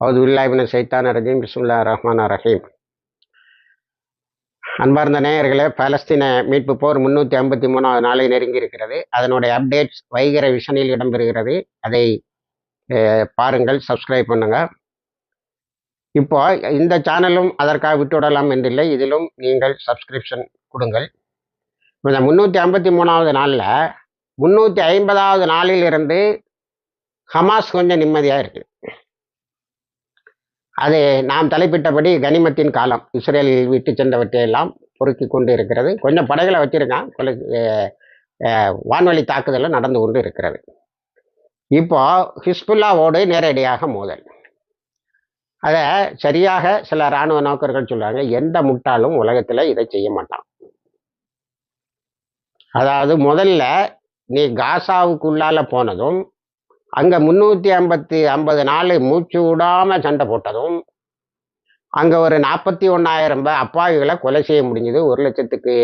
அவது உல்லாபின சைத்தான் ரஜீம். பிஸ்முல்லா ரஹ்மான் ரஹீம். அன்பார்ந்த நேயர்களே பாலஸ்தீன மீட்பு போர் முன்னூற்றி ஐம்பத்தி மூணாவது நாளை நெருங்கி இருக்கிறது அதனுடைய அப்டேட்ஸ் வைகர விஷனில் இடம்பெறுகிறது. அதை பாருங்கள் சப்ஸ்கிரைப் பண்ணுங்கள் இப்போ இந்த சேனலும் அதற்காக விட்டுவிடலாம் என்றில்லை. இதிலும் நீங்கள் சப்ஸ்கிரிப்ஷன் கொடுங்கள். இந்த முந்நூற்றி ஐம்பத்தி மூணாவது நாளில் முந்நூற்றி ஐம்பதாவது நாளில் இருந்து ஹமாஸ் கொஞ்சம் நிம்மதியாக இருக்குது அது நாம் தலைப்பிட்டபடி கனிமத்தின் காலம். இஸ்ரேல் விட்டு சென்றவற்றை எல்லாம் பொறுக்கி கொண்டு இருக்கிறது கொஞ்சம் படைகளை வச்சிருக்கான் கொலை வான்வழி தாக்குதலும் நடந்து கொண்டு இருக்கிறது. இப்போ ஹிஸ்புல்லாவோடு நேரடியாக மோதல். அதை சரியாக சில இராணுவ நோக்கர்கள் சொல்கிறாங்க எந்த முட்டாளும் உலகத்தில் இதை செய்ய மாட்டான். அதாவது முதல்ல நீ காசாவுக்குள்ளால போனதும் அங்கே முந்நூற்றி ஐம்பத்தி ஐம்பது நாள் மூச்சு விடாமல் சண்டை போட்டதும் அங்கே ஒரு நாற்பத்தி ஒன்றாயிரம் அப்பாவிகளை கொலை செய்ய முடிஞ்சது. ஒரு லட்சத்துக்கு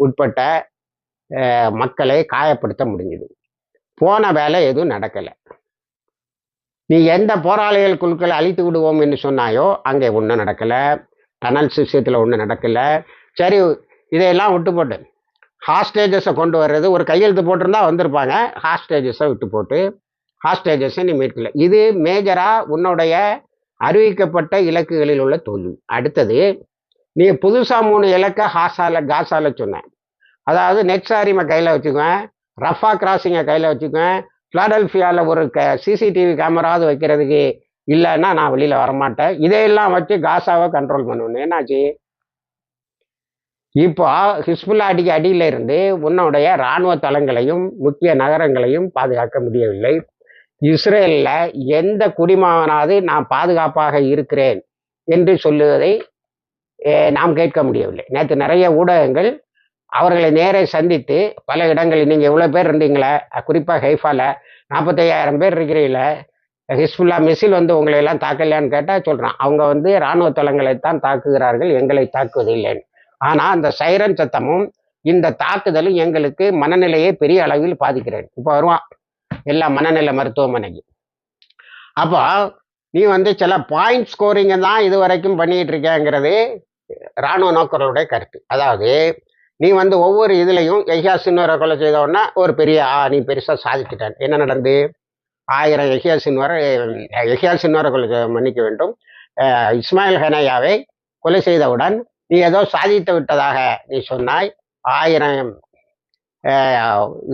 உட்பட்ட மக்களை காயப்படுத்த முடிஞ்சது. போன வேலை எதுவும் நடக்கலை. நீ எந்த போராளிகள் குழுக்களை அழித்து விடுவோம் என்று சொன்னாயோ அங்கே ஒன்றும் நடக்கலை. டனல்ஸ் விஷயத்தில் ஒன்றும் நடக்கலை. சரி இதையெல்லாம் விட்டு போட்டு ஹாஸ்டேஜஸை கொண்டு வர்றது ஒரு கையெழுத்து போட்டிருந்தா வந்திருப்பாங்க. ஹாஸ்டேஜஸை விட்டு போட்டு ஹாஸ்டேஜஸை நீ மீட்கல இது மேஜராக உன்னுடைய அறிவிக்கப்பட்ட இலக்குகளில் உள்ள தோல்வி. அடுத்தது நீ புதுசாக மூணு இலக்கை ஹாசால காசால சொன்னேன். அதாவது நெக்ஸாரிமை கையில் வச்சுக்குவேன் ரஃபா கிராசிங்கை கையில் வச்சுக்குவேன் ஃபிலாடல்ஃபியாவில் ஒரு க சிசிடிவி கேமராவது வைக்கிறதுக்கு இல்லைன்னா நான் வெளியில் வரமாட்டேன். இதையெல்லாம் வச்சு காசாவை கண்ட்ரோல் பண்ணணும் என்னாச்சு? இப்போ ஹிஸ்புல்லா அடிக்கு அடியிலிருந்து உன்னுடைய இராணுவ தளங்களையும் முக்கிய நகரங்களையும் பாதுகாக்க முடியவில்லை. இஸ்ரேலில் எந்த குடிமகனாவது நான் பாதுகாப்பாக இருக்கிறேன் என்று சொல்லுவதை நாம் கேட்க முடியவில்லை. நேற்று நிறைய ஊடகங்கள் அவர்களை நேரே சந்தித்து பல இடங்களில் நீங்கள் எவ்வளோ பேர் இருந்தீங்களே? குறிப்பாக ஹைஃபாவில் நாற்பத்தையாயிரம் பேர் இருக்கிறீங்களே? ஹிஸ்புல்லா மிசில் வந்து உங்களை எல்லாம் தாக்கலையான்னு கேட்டால் சொல்கிறான் அவங்க வந்து இராணுவ தளங்களை தான் தாக்குகிறார்கள் எங்களை தாக்குவதில்லைன்னு ஆனால் அந்த சைரன் சத்தமும் இந்த தாக்குதலும் எங்களுக்கு மனநிலையை பெரிய அளவில் பாதிக்கிறது. இப்போ வருவான். எல்லா மனநிலை மருத்துவமனைக்கு. அப்போ நீ வந்து சில பாயிண்ட் ஸ்கோரிங்கை தான் இது வரைக்கும் பண்ணிட்டு இருக்கேங்கிறது இராணுவ நோக்கர்களுடைய கருத்து. அதாவது நீ வந்து ஒவ்வொரு இதுலையும் எஹியா சின்வரை கொலை செய்த உடனே ஒரு பெரிய ஆ நீ பெருசாக சாதிச்சிட்டேன். என்ன நடந்து ஆயிரம் எஹியா சின்வரை எஹியா சின்வரை கொலை மன்னிக்க வேண்டும். இஸ்மாயில் ஹனையாவை கொலை செய்தவுடன் நீ ஏதோ சாதித்து விட்டதாக நீ சொன்னாய். ஆயிரம்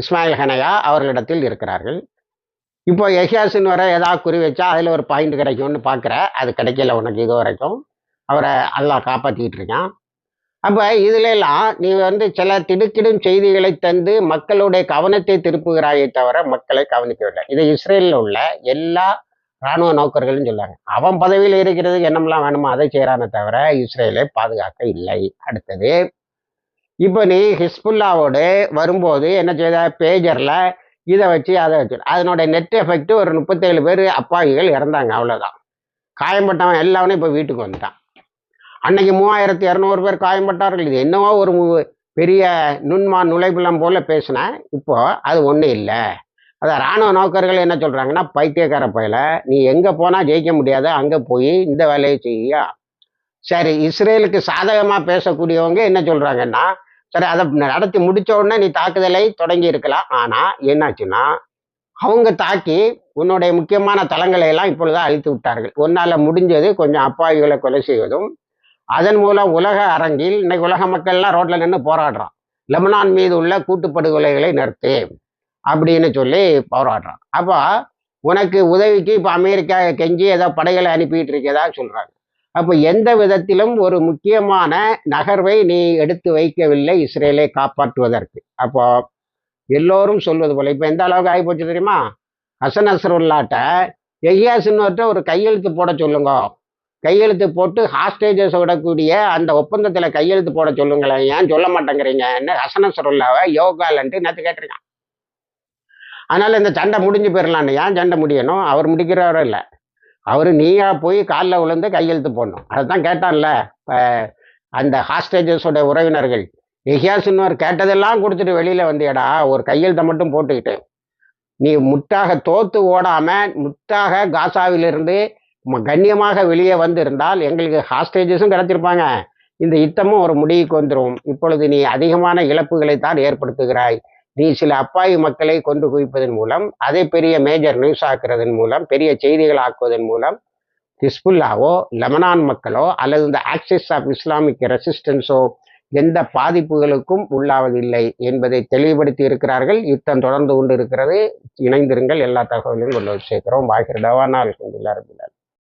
இஸ்மாயில் ஹனையா அவர்களிடத்தில் இருக்கிறார்கள். இப்போ எஹியாசின் வர ஏதாவது குறி வச்சா அதில் ஒரு பாயிண்ட் கிடைக்கும்னு பார்க்குற அது கிடைக்கல உனக்கு இது வரைக்கும். அவரை அல்லாஹ் காப்பாற்றிக்கிட்டு இருக்கான். அப்போ இதுலெல்லாம் நீ வந்து சில திடுக்கிடும் செய்திகளை தந்து மக்களுடைய கவனத்தை திருப்புகிறாயே தவிர மக்களை கவனிக்கவில்லை. இது இஸ்ரேலில் உள்ள எல்லா இராணுவ நோக்கர்களும் சொல்லுவாங்க அவன் பதவியில் இருக்கிறதுக்கு என்னமெல்லாம் வேணுமோ அதை செய்கிறானே தவிர இஸ்ரேலை பாதுகாக்க இல்லை. அடுத்தது இப்போ நீ ஹிஸ்புல்லாவோடு வரும்போது என்ன செய்த? பேஜரில் இதை வச்சு அதை வச்சு. அதனோட நெட் எஃபெக்ட் ஒரு முப்பத்தேழு பேர் அப்பாவிகள் இறந்தாங்க அவ்வளோதான் காயம்பட்டவன் எல்லாவனும் இப்போ வீட்டுக்கு வந்துட்டான். அன்னைக்கு மூவாயிரத்தி இரநூறு பேர் காயம்பட்டார்கள். இது என்னவோ ஒரு பெரிய நுண்மா நுழைப்புலம் போல பேசினேன் இப்போது அது ஒன்றும் இல்லை. அதை ராணுவ நோக்கர்கள் என்ன சொல்கிறாங்கன்னா பைத்தியக்கார பயில. நீ எங்கே போனால் ஜெயிக்க முடியாது அங்கே போய் இந்த வேலையை செய்யா. சரி இஸ்ரேலுக்கு சாதகமாக பேசக்கூடியவங்க என்ன சொல்கிறாங்கன்னா சரி அதை நடத்தி முடிச்ச உடனே நீ தாக்குதலை தொடங்கி இருக்கலாம். ஆனால் என்னாச்சுன்னா அவங்க தாக்கி உன்னுடைய முக்கியமான தளங்களை எல்லாம் இப்பொழுது அழித்து விட்டார்கள். உன்னால் முடிஞ்சது கொஞ்சம் அப்பாவிகளை கொலை செய்வதும் அதன் மூலம் உலக அரங்கில் இன்னைக்கு உலக மக்கள்லாம் ரோட்ல நின்று போராடுறான். லெபனான் மீது உள்ள கூட்டுப்படுகொலைகளை நிறுத்து அப்படின்னு சொல்லி போராடுறான். அப்போ உனக்கு உதவிக்கு இப்போ அமெரிக்கா கெஞ்சி ஏதோ படைகளை அனுப்பிட்டு இருக்கதா சொல்றாங்க. அப்போ எந்த விதத்திலும் ஒரு முக்கியமான நகர்வை நீ எடுத்து வைக்கவில்லை இஸ்ரேலை காப்பாற்றுவதற்கு. அப்போ எல்லோரும் சொல்வது போல இப்போ எந்த அளவுக்கு ஆகி போச்சு தெரியுமா? ஹசன் அசருல்லாட்ட எய்யாசின்வர்கிட்ட ஒரு கையெழுத்து போட சொல்லுங்க. கையெழுத்து போட்டு ஹாஸ்டேஜஸ் விடக்கூடிய அந்த ஒப்பந்தத்தில் கையெழுத்து போட சொல்லுங்களேன். ஏன் சொல்ல மாட்டேங்கிறீங்க? என்ன ஹசன் யோகாலன்ட்டு நேற்று கேட்டிருக்கான். அதனால இந்த சண்டை முடிஞ்சு போயிடலான்னு ஏன் சண்டை முடியணும்? அவர் முடிக்கிறவரும் இல்லை. அவர் நீயா போய் காலில் விழுந்து கையெழுத்து போடணும். அதுதான் கேட்டான்ல அந்த ஹாஸ்டேஜஸோட உறவினர்கள். எஹியாசின்வர் கேட்டதெல்லாம் கொடுத்துட்டு வெளியில் வந்தியடா ஒரு கையெழுத்தை மட்டும் போட்டுக்கிட்டு. நீ முட்டாக தோத்து ஓடாமல் முட்டாக காசாவிலிருந்து கண்ணியமாக வெளியே வந்திருந்தால் எங்களுக்கு ஹாஸ்டேஜஸும் கிடைச்சிருப்பாங்க இந்த யுத்தமும் ஒரு முடிவுக்கு வந்துடும் இப்பொழுது நீ அதிகமான இழப்புகளை தான் ஏற்படுத்துகிறாய். நீ சில அப்பாவி மக்களை கொண்டு குவிப்பதன் மூலம் அதை பெரிய மேஜர் நியூஸ் ஆக்குறதன் மூலம் பெரிய செய்திகள் ஆக்குவதன் மூலம் ஹிஸ்புல்லாவோ லெபனான் மக்களோ அல்லது இந்த ஆக்சிஸ் ஆஃப் இஸ்லாமிக் ரெசிஸ்டன்ஸோ எந்த பாதிப்புகளுக்கும் உள்ளாவதில்லை என்பதை தெளிவுபடுத்தி இருக்கிறார்கள். யுத்தம் தொடர்ந்து கொண்டு இருக்கிறது இணைந்திருங்கள். எல்லா தகவலையும் கொண்டு வந்து சேர்க்கிறோம். பாகிர் தவானா